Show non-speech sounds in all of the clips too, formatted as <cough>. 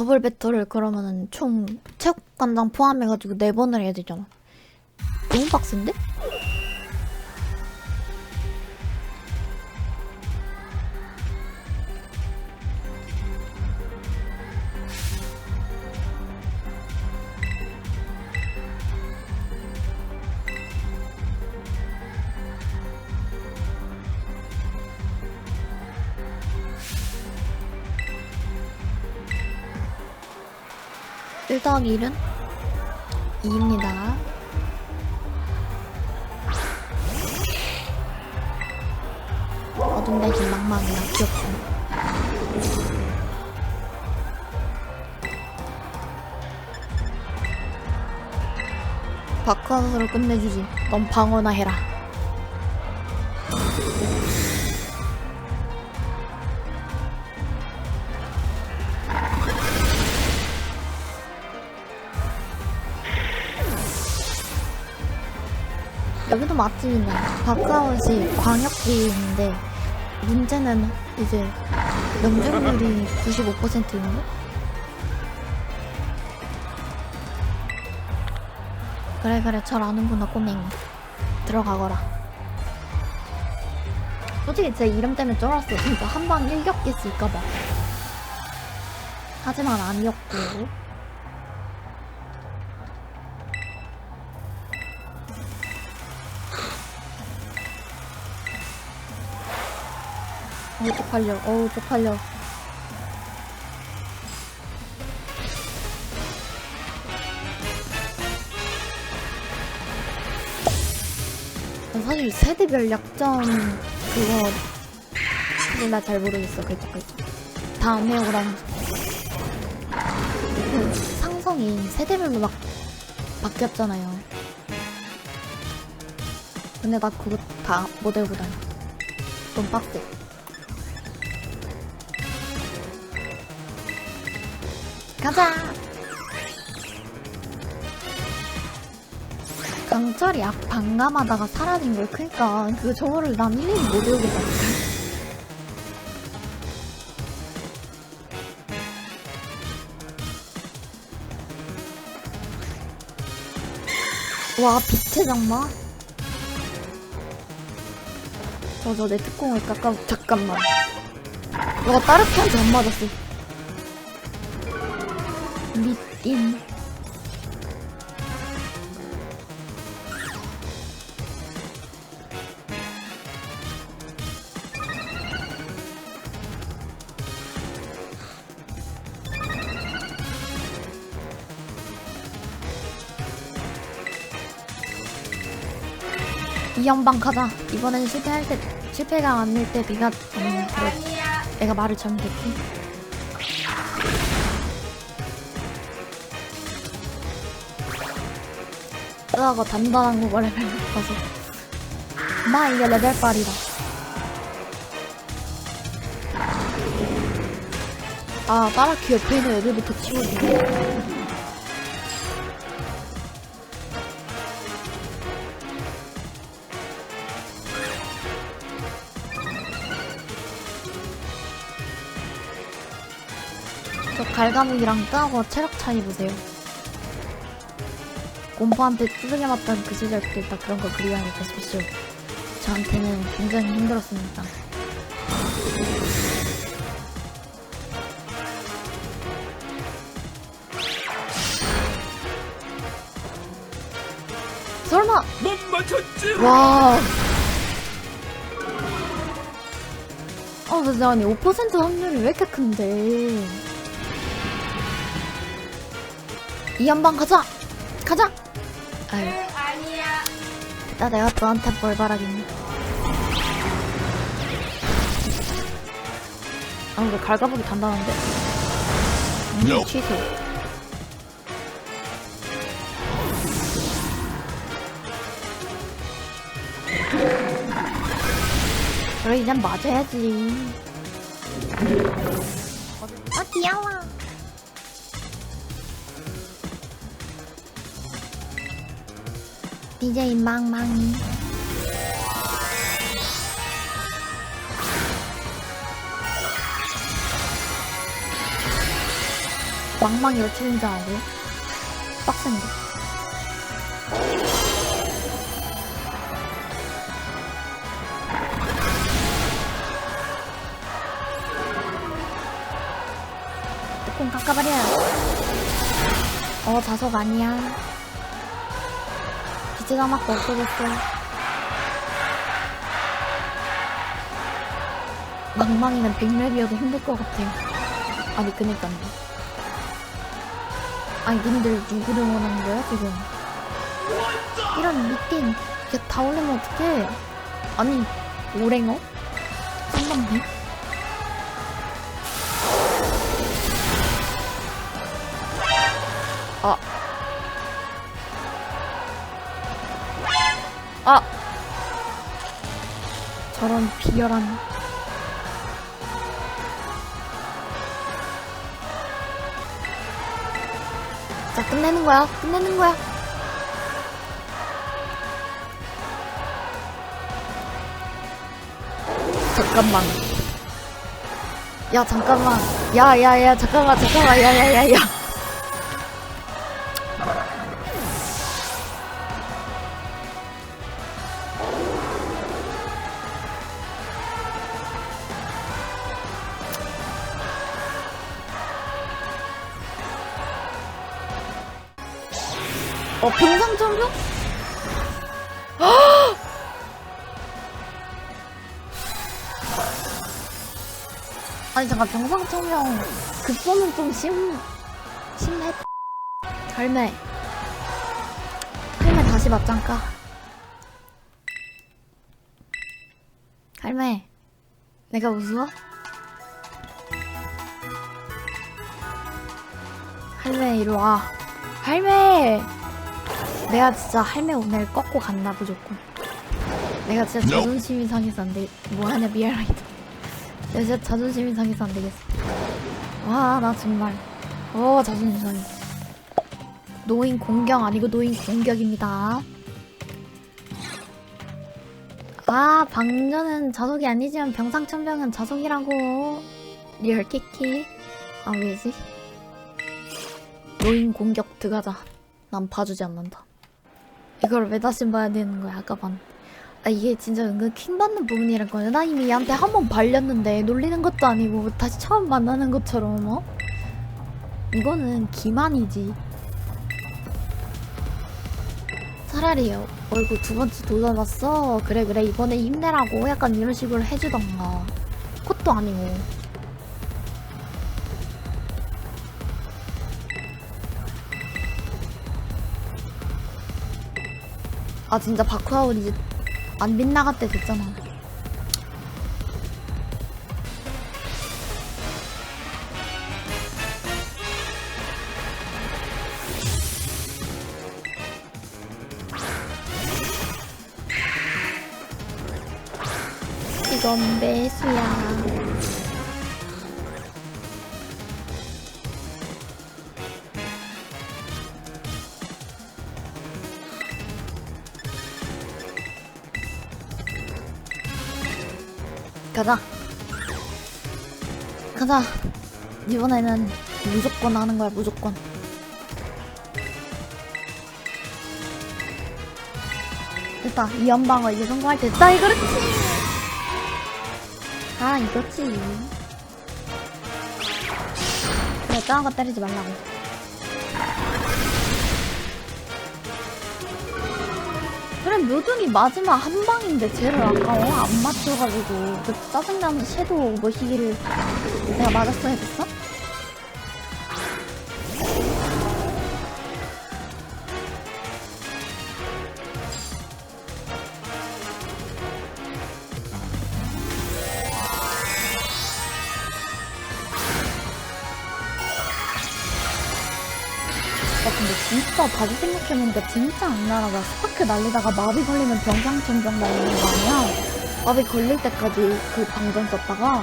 더블 배터를 그러면은 총 체육관장 포함해가지고 네 번을 해야 되잖아. 너무 빡센데? 일 더하기 1은 2입니다. 어둠 대신 망망이야. 귀엽고 바카스로 끝내주지. 넌 방어나 해라 여기도 맛집이네. 바카웃이 광역기인데 문제는 이제 명중률이 95%있는 거? 그래 그래. 잘 아는구나 꼬맹이 들어가거라. 솔직히 제 이름 때문에 쫄았어. 진짜 한 방 일격기 쓸까봐. 하지만 아니었고 어우 쪽팔려. 어우 쪽팔려. 사실 세대별 약점 그거 그걸 나잘 모르겠어. 그그 다음에 오랑 그 상성이 세대별로 막 바뀌었잖아요. 근데 나 그거 다 모델고 다녀 좀 빡세 가자. 강철이 약 방감하다가 사라진 걸 크니까 그 저거를 난 일일이 못 외우겠다니까 와 빛의 장마? 저저 내 특공을 깎아 잠깐만. 너가 따르키한테 안 맞았어 미인 이 연방 가자. 이번엔 실패할 때 실패가 아닐 때 네가 음, 그래. 내가 말을 잘못했지. 으아가 단단한 거가 레벨 높아서 나 이게 레벨 빨이다. 아 따라키 옆에 있는 애들부터 치워주네. 저 갈가무기랑 뜨하고 체력 차이 보세요. 곰포한테 두들겨 맞던 그 시절 그때 딱 그런 거 그리워하니까 스페셜. 저한테는 굉장히 힘들었습니다. 설마 못 맞췄지? 와. 어, 근데 아니, 5% 확률이 왜 이렇게 큰데? 이 한방 가자! 가자! 아유. 아니야. 나 내가 너한테 뭘 바라겠니? 아, 근데 갈가보기 단단한데? 음. 취소. 그래, 이젠 맞아야지. 아, 귀여워. DJ 망망이. 망망이를 치는 줄 알고 빡센데. 뚜껑 깎아버려. 어 자석 아니야 기지가 막 없어졌어. 망망이는 백랩이어도 힘들 것 같아요 아니 그니까요. 아니 님들 누구를 원하는 거야 지금? 이런 미팅 이게 다 올리면 어떡해? 아니 오랭어? 아 아! 저런 비열한 자 끝내는 거야. 끝내는 거야. 잠깐만. 야 잠깐만. 야야야 잠깐만 잠깐만. 야야야야 어 병상점령? <gasps> 아니 잠깐 병상청명 급소는 좀 심... 심해. 할매. 할매 다시 맞짱 까? 할매 내가 우스워? 할매 이리 와. 할매 내가 진짜 할매 오늘 꺾고 간다 무조건 내가 진짜 자존심이 상해서 안돼 뭐하냐 미안하다 내가 진짜 자존심이 상해서 안 되겠어. 와, 나 정말. 어, 자존심 상해. 노인 공격 아니고 노인 공격입니다. 아, 방전은 자석이 아니지만 병상천병은 자석이라고. 리얼 키키. 아, 왜지? 노인 공격 들어가자. 난 봐주지 않는다. 이걸 왜 다시 봐야 되는 거야, 아까 반. 아 이게 진짜 은근 킹 받는 부분이란 거야. 나 이미 얘한테 한 번 발렸는데 놀리는 것도 아니고 다시 처음 만나는 것처럼 어? 이거는 기만이지. 차라리 얼굴 두 번째 돌아봤어. 그래 그래 이번에 힘내라고 약간 이런 식으로 해주던가. 그것도 아니고. 아 진짜 바쿠아웃 이제 안 빗나갈 때 됐잖아. 이건 매수야. 가자. 가자. 이번에는 무조건 하는 거야, 무조건. 됐다. 이 연방어 이제 성공할 때 됐다. 이거렇지. 아, 이거지. 그래, 작은 거 때리지 말라고. 그래, 묘둥이 마지막 한 방인데 쟤를 아까워. 안 맞춰가지고. 그 짜증나는 섀도우 뭐 시기를 내가 맞았어야 됐어? 근데 진짜 다시 생각해보니까 진짜 안 날아가. 스파크 날리다가 마비 걸리면 병상천병 날리는 거 아니야? 마비 걸릴 때까지 그 방전 썼다가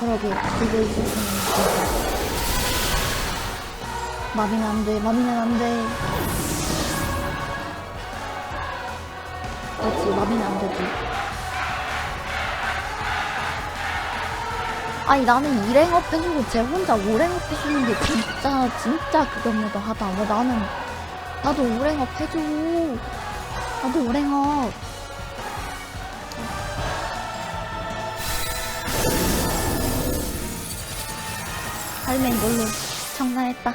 그러게. 그거 있었으면 마비는 안돼 마비는 안돼. 그렇지 마비는 안되지. 아니 나는 일행업 해주고 쟤 혼자 오랭업 해주는 게 진짜 진짜 그거보다 하다. 왜 나는 나도 오랭업 해줘. 나도 오랭업 할매 이걸로 장난했다.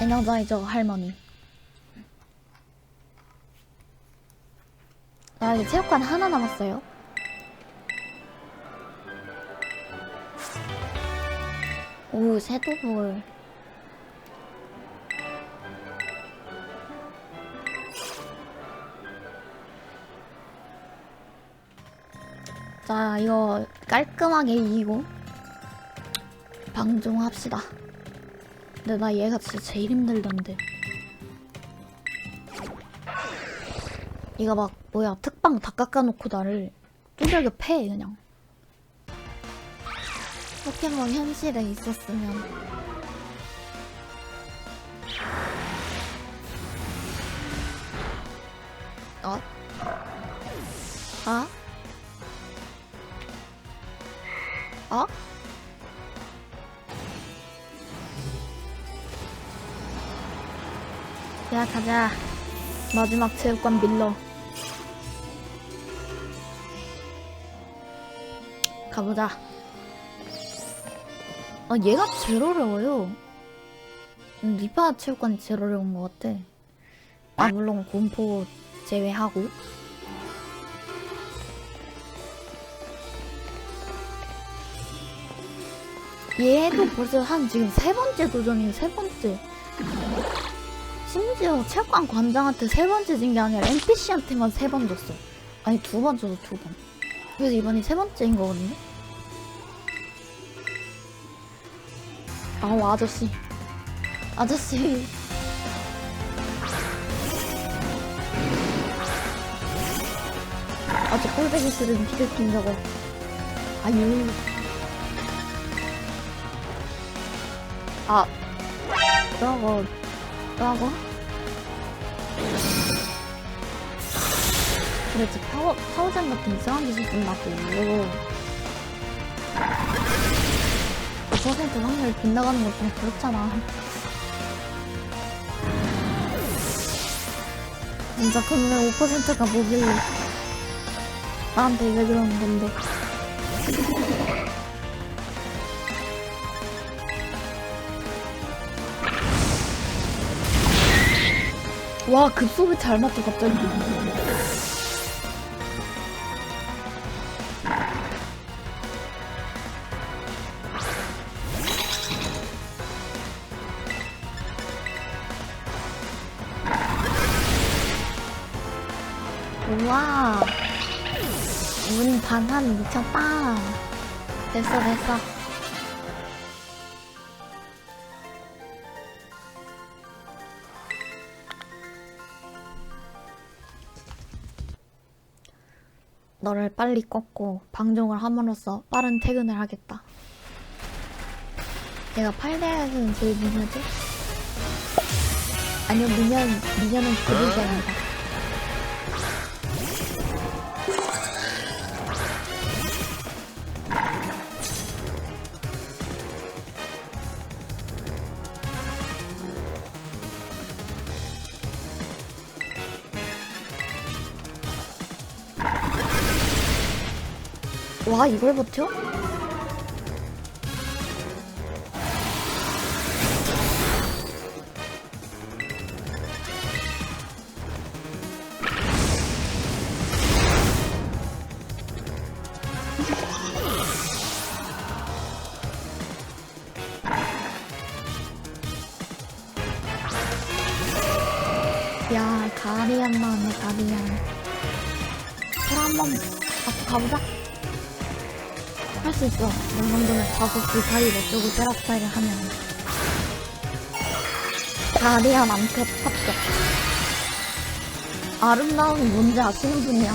에너자이저 할머니. 아 이제 체육관 하나 남았어요 오 섀도볼. 자 이거 깔끔하게 이기고 방종합시다. 근데 나 얘가 진짜 제일 힘들던데. 얘가 막 뭐야 특방 다 깎아놓고 나를 뚜들겨 패 그냥 포켓몬 현실에 있었으면 어? 아? 어? 야 가자 마지막 체육관 밀러 가보자 아 얘가 제일 어려워요. 음, 리파 체육관이 제일 어려운 것 같아. 아 물론 공포 제외하고. 얘도 벌써 한 지금 세 번째 도전이에요 세 번째. 심지어 체육관 관장한테 세 번째 진 게 아니라 NPC한테만 세 번 줬어. 아니 두번 줬어 두번. 그래서 이번이 세 번째인 거거든요 아우 아저씨. 아저씨. 아저 꼴배기 싫은 피드팀 저거 아유. 아. 저거 저거 그랬지 파워, 파워장 같은 이상한 기술 끝나고 5% 확률 빗나가는 거좀 그렇잖아. 진짜 그러면 5%가 뭐길래 나한테 왜 그러는 건데. 와 급소비 잘 맞다 갑자기 반환 미쳤다. 됐어 됐어. 너를 빨리 꺾고 방종을 함으로써 빠른 퇴근을 하겠다. 내가 8대학은 제일 미녀지? 아니요 미녀, 미녀는 그룹이 아니다 와 이걸 버텨? 다섯 줄 사이 어쩌고 세라스타일을 하면. 다리안 암컷 합격. 아름다움이 뭔지 아시는 분이야.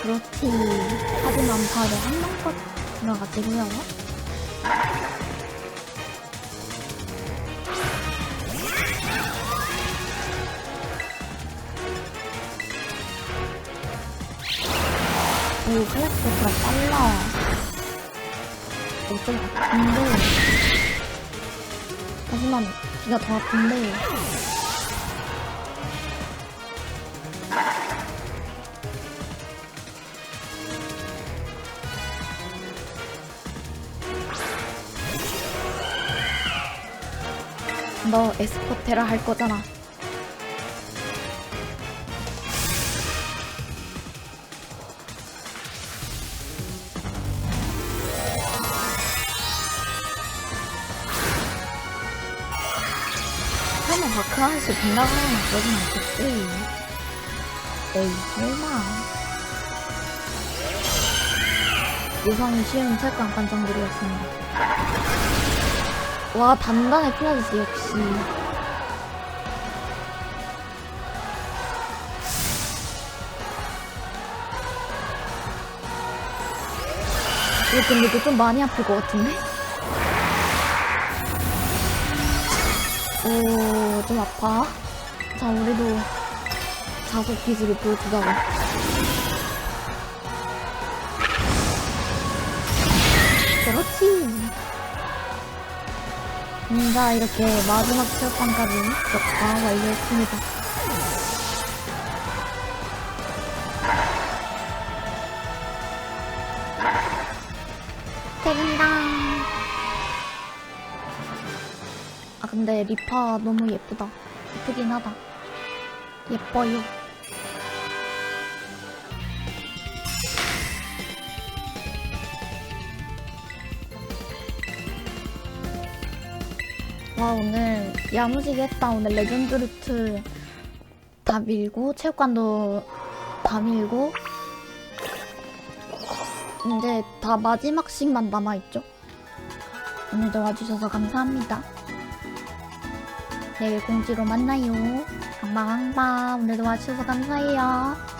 그렇지. 하지만 바로 한 명껏 들어가지고요. 오, 클래스가 빨라. 어좀 아픈데. 하지만 기가 더 아픈데. 너 에스코테라 할 거잖아. 설마 마크 하나씩 빗나가거나 그러진 않겠지? 에이, 설마. 예상이 쉬운 철강 관장들이었습니다. 와, 단단해, 플라지스 역시. 이거 근데 이거 좀 많이 아플 것 같은데? 오, 좀 아파. 자, 우리도 자석 기술을 보여주자고. 그렇지. 음, 자, 이렇게 마지막 체육관까지 다 완료했습니다. 근데 리파 너무 예쁘다. 예쁘긴 하다. 예뻐요. 와 오늘 야무지게 했다. 오늘 레전드 루트 다 밀고 체육관도 다 밀고 이제 다 마지막 씩만 남아있죠. 오늘도 와주셔서 감사합니다. 내일 공지로 만나요. 항방항방 오늘도 와주셔서 감사해요.